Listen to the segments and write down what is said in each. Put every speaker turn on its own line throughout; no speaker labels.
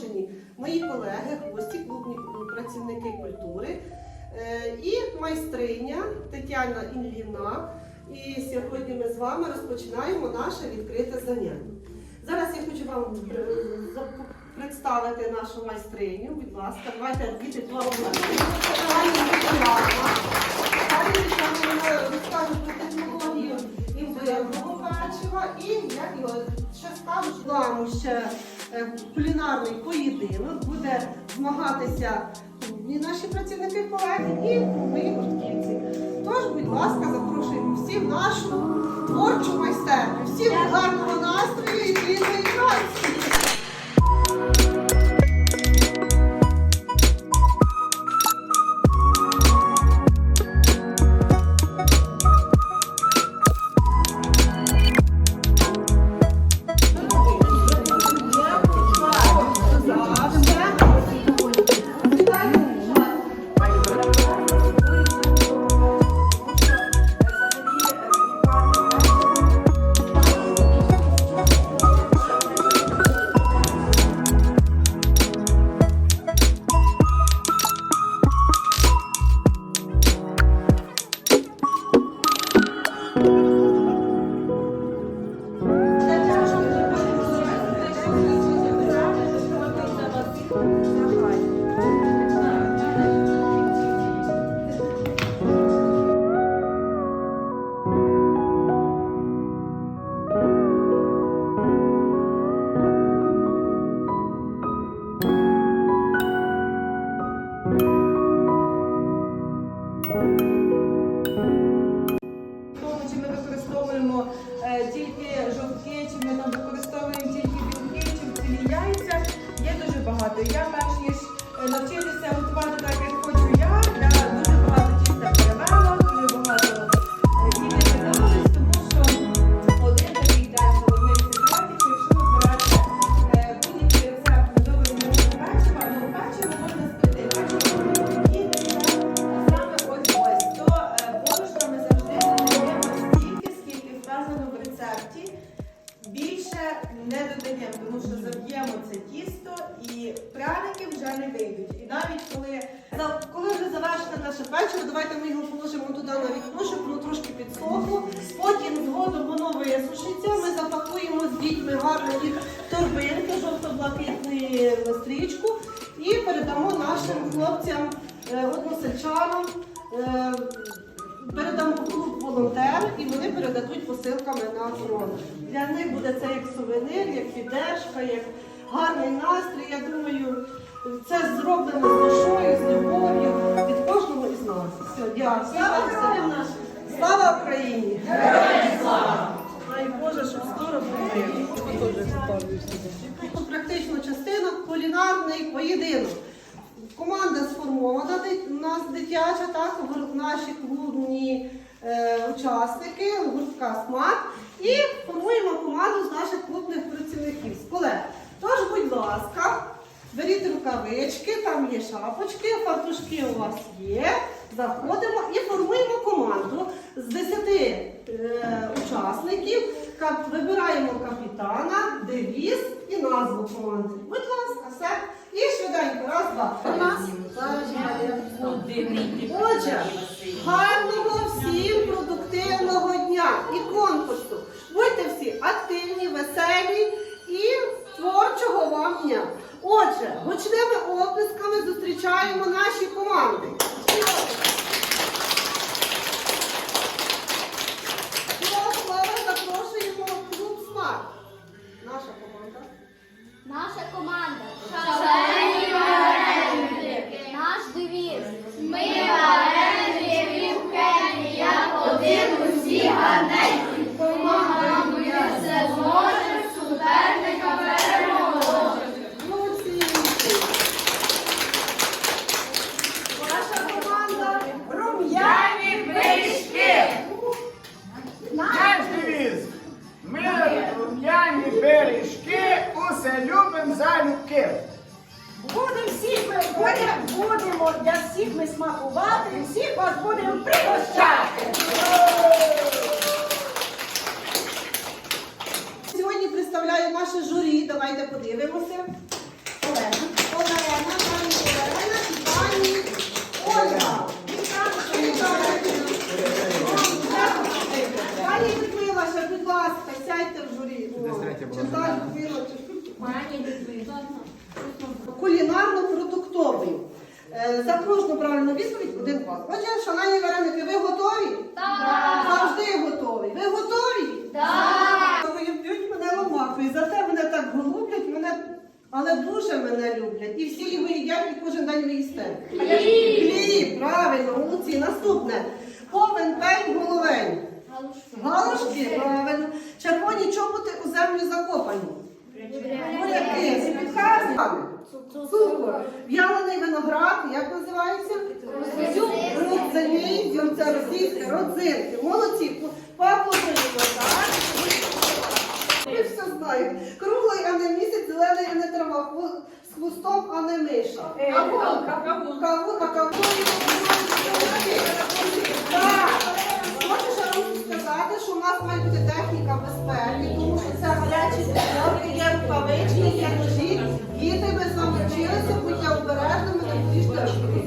запрошені мої колеги, гості, клубні працівники культури е, і майстриня Тетяна Ілліна. І сьогодні ми з вами розпочинаємо наше відкрите заняття. Зараз я хочу вам е, представити нашу майстриню. Будь ласка, давайте діти. Пані Тетяна про технологію імбирного печива і як його ще вам ще кулінарний поєдинок буде змагатися і наші працівники колеги, і мої гуртківці. Тож, будь ласка, запрошуємо всіх в нашу творчу майстерню. Всім гарного настрою і плідної праці!
В
клуб волонтер і вони передадуть посилками на фронт. Для них буде це як сувенир, як піддержка, як гарний настрій. Я думаю, це зроблено з душою, з любов'ю від кожного із нас. Все, дякую. Слава Україні! Слава Україні! Боже, щоб скоро було. Практично частина кулінарний поєдинок. Команда сформована, у нас дитяча, так, наші клубні учасники, гуртка СМАРТ. І формуємо команду з наших клубних працівників, з колег. Тож, будь ласка, беріть рукавички, там є шапочки, фартушки у вас є. Заходимо і формуємо команду з 10 е, учасників. Кап- Вибираємо капітана, девіз і назву команди. Будь ласка, все. І швиденько, раз, два. три. Отже, гарного Отже, гучними оплесками зустрічаємо
всіх ми смакувати, всіх вас будемо пригощати.
Сьогодні представляю наше журі. Давайте подивимося. Олена, Олена, пані Олена
і пані Ольга.
Пані Людмила, ще, будь ласка, сядьте в журі. Кулінарно-продуктовий. Е, За кожну правильну відповідь один бал. Отже, шановні вареники, ви готові?
Так.
Завжди готові. Ви готові?
Так.
Ви б'ють мене ломакою, зате мене так голублять, мене, але дуже мене люблять. І всі його їдять, і кожен день ви їсте. Хліб, правильно, молодці. Наступне. Повен пень головень. Галушки, правильно. Червоні чоботи у землю закопані. Буряки, підказки. Цукор. В'ялений виноград, як називається? Родзині, дзюм, це російське, родзинки. Молодці. Поаплодуємо, так? Ви все знаєте. Круглий, а не місяць, зелений, а не трава. З хвостом, а не миша. Кавун, а кавун. Так. Хочу сказати, що в нас має бути техніка безпеки, тому що це гарячі тарілки, є рукавички, є ножі. Діти, ви з вами вчилися, будьте обережними, не будьте, розуміли?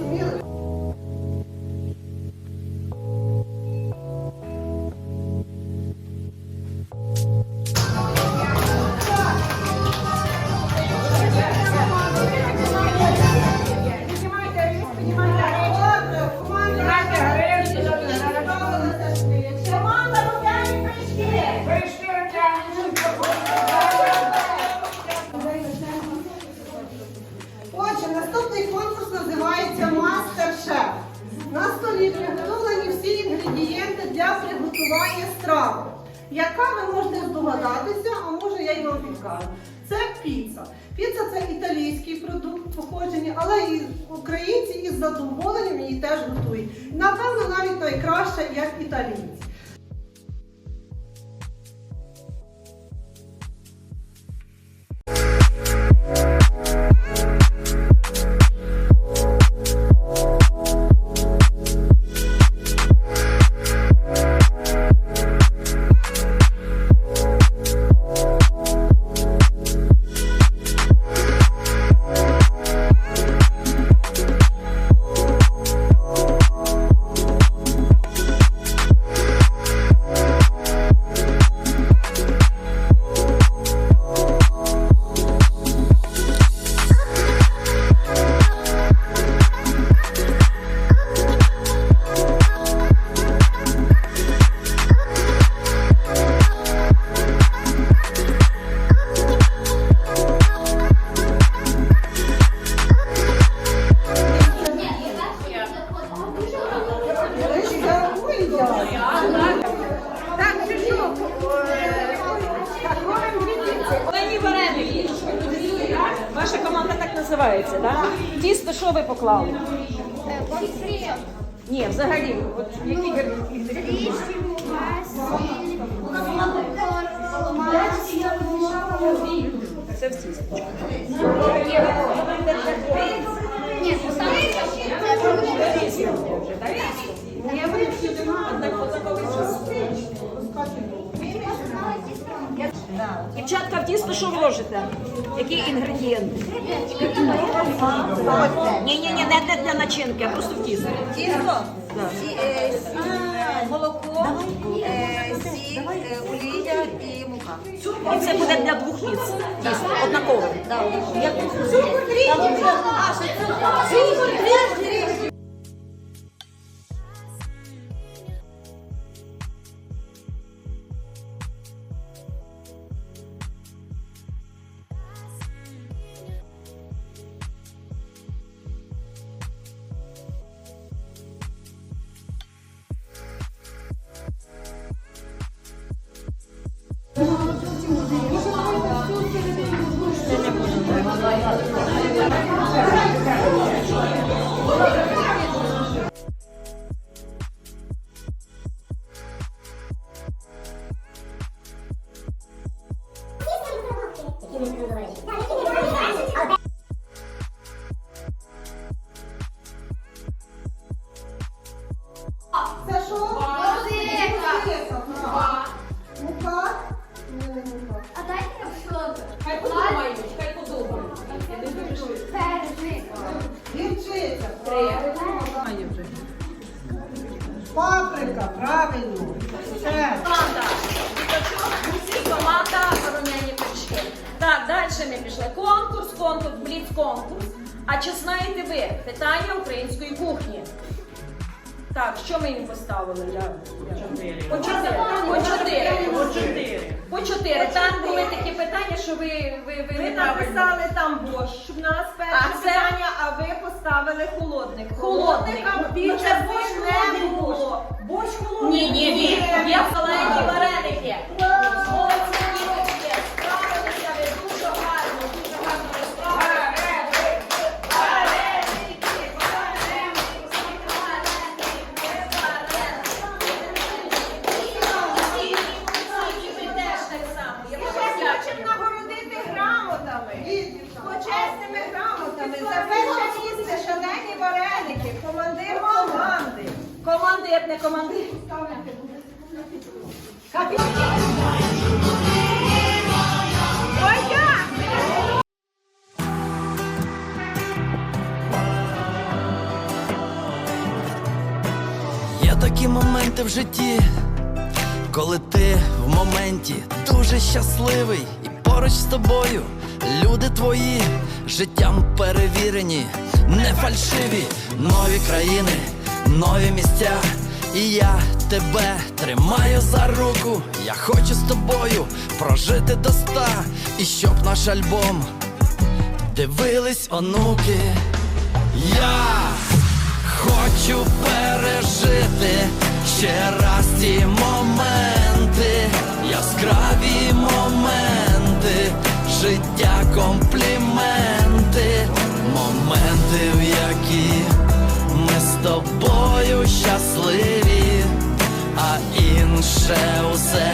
Отже, наступний конкурс називається Мастер-шеф. На столі приготовлені всі інгредієнти для приготування страви. Яка ви можете здогадатися, а може я й вам підкажу. Це піца. Піца це італійський продукт походження, але і українці із задоволенням її теж готують. Напевно, навіть найкраще, як італійці.
Поклали? Ні, взагалі, от які інгредієнти? Це в тісто. Дівчатка, в тісто що вложите? Які інгредієнти? Ні, ні, ні, не для, начинки, а просто в тісто.
Тісто, е, молоко, е, сіль, е, олія і мука.
І це буде для двох місць. Тісто, однакове.
Цукор трішки.
Правильно. Все.
Команда. Усі команда рум'яні пиріжки. Так, далі ми пішли. Конкурс, конкурс, бліц конкурс. А чи знаєте ви питання української кухні? Так, що ми їм поставили? Я. По чотири. По чотири. По чотири. По чотири. Там були такі питання, що ви, ви, ви,
Ви
неправильно.
написали там борщ в нас перше
А це?
питання, а ви поставили холодник.
Холодник.
Холодника
Ну,
більше
це
борщ не
холодний
було. Борщ холодний.
Ні, ні, ні. Я зелені вареники.
Грамотами. За перше місце шалені вареники. Командир команди.
Командир, не командир.
Є такі моменти в житті, коли ти в моменті дуже щасливий, поруч з тобою люди твої життям перевірені, не фальшиві, нові країни, нові місця. І я тебе тримаю за руку. Я хочу з тобою прожити до ста, і щоб наш альбом дивились онуки. З тобою